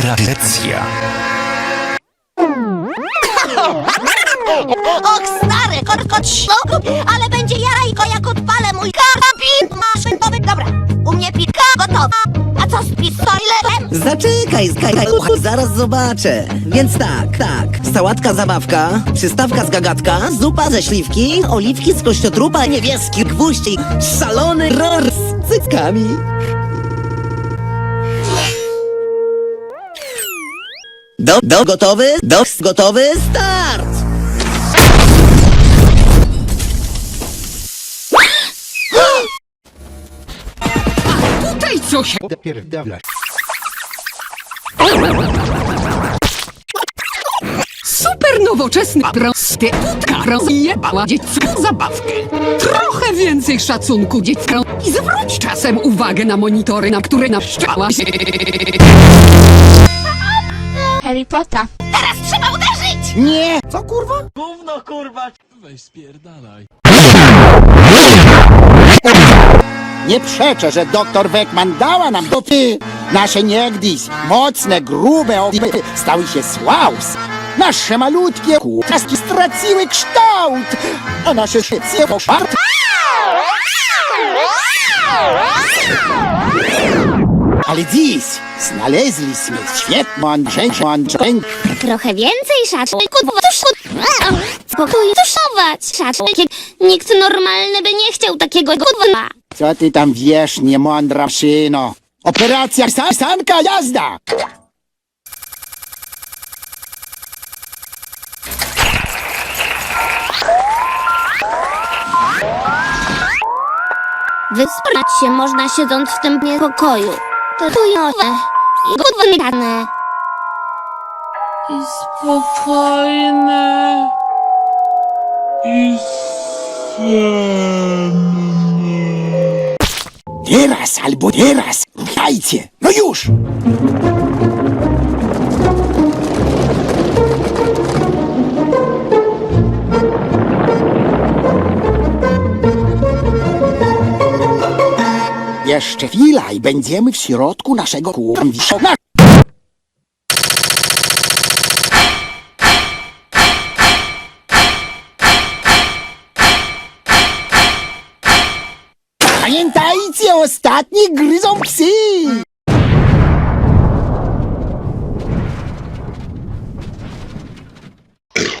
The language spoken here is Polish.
Tradycja. Och, stary, korkot ślogub, ale będzie jajko, jak odpalę mój karabin maszynowy. Dobra, u mnie piłka gotowa. A co z pistoletem? Zaczekaj, skakaj, zaraz zobaczę. Więc tak, tak. Sałatka zabawka, przystawka z gagatka, zupa ze śliwki, oliwki z kościotrupa, niebieski gwóźdź i szalony ror z cyckami. Do, do, gotowy? Do, gotowy, start! Tutaj co się... Super nowoczesny prosty kutka rozjebała dziecku zabawkę. Trochę więcej szacunku dziecko i zwróć czasem uwagę na monitory, na które naszczała się. Harry Potter. Teraz trzeba uderzyć! Nie! Nie przeczę, że doktor Beckman dała nam dopy. Nasze niegdyś mocne, grube opy stały się słaus. Nasze malutkie kutaski straciły kształt, a nasze szybcie poszart. Ale dziś znaleźliśmy świetną narzędzie. Trochę więcej szacunku. Tuż, spokój, tuszować. Szacunkiem. Nikt normalny by nie chciał takiego gudwa. Co ty tam wiesz, niemądra szyno? Operacja sa- sanka jazda! Wyspać się można siedząc w tym niepokoju. To tu jowe. Gudwa dane. i spokojny i senny. Teraz albo teraz! Ruszajcie! No już! Jeszcze chwila i będziemy w środku naszego kłamwisza. Pamiętajcie, ostatni gryzą psy!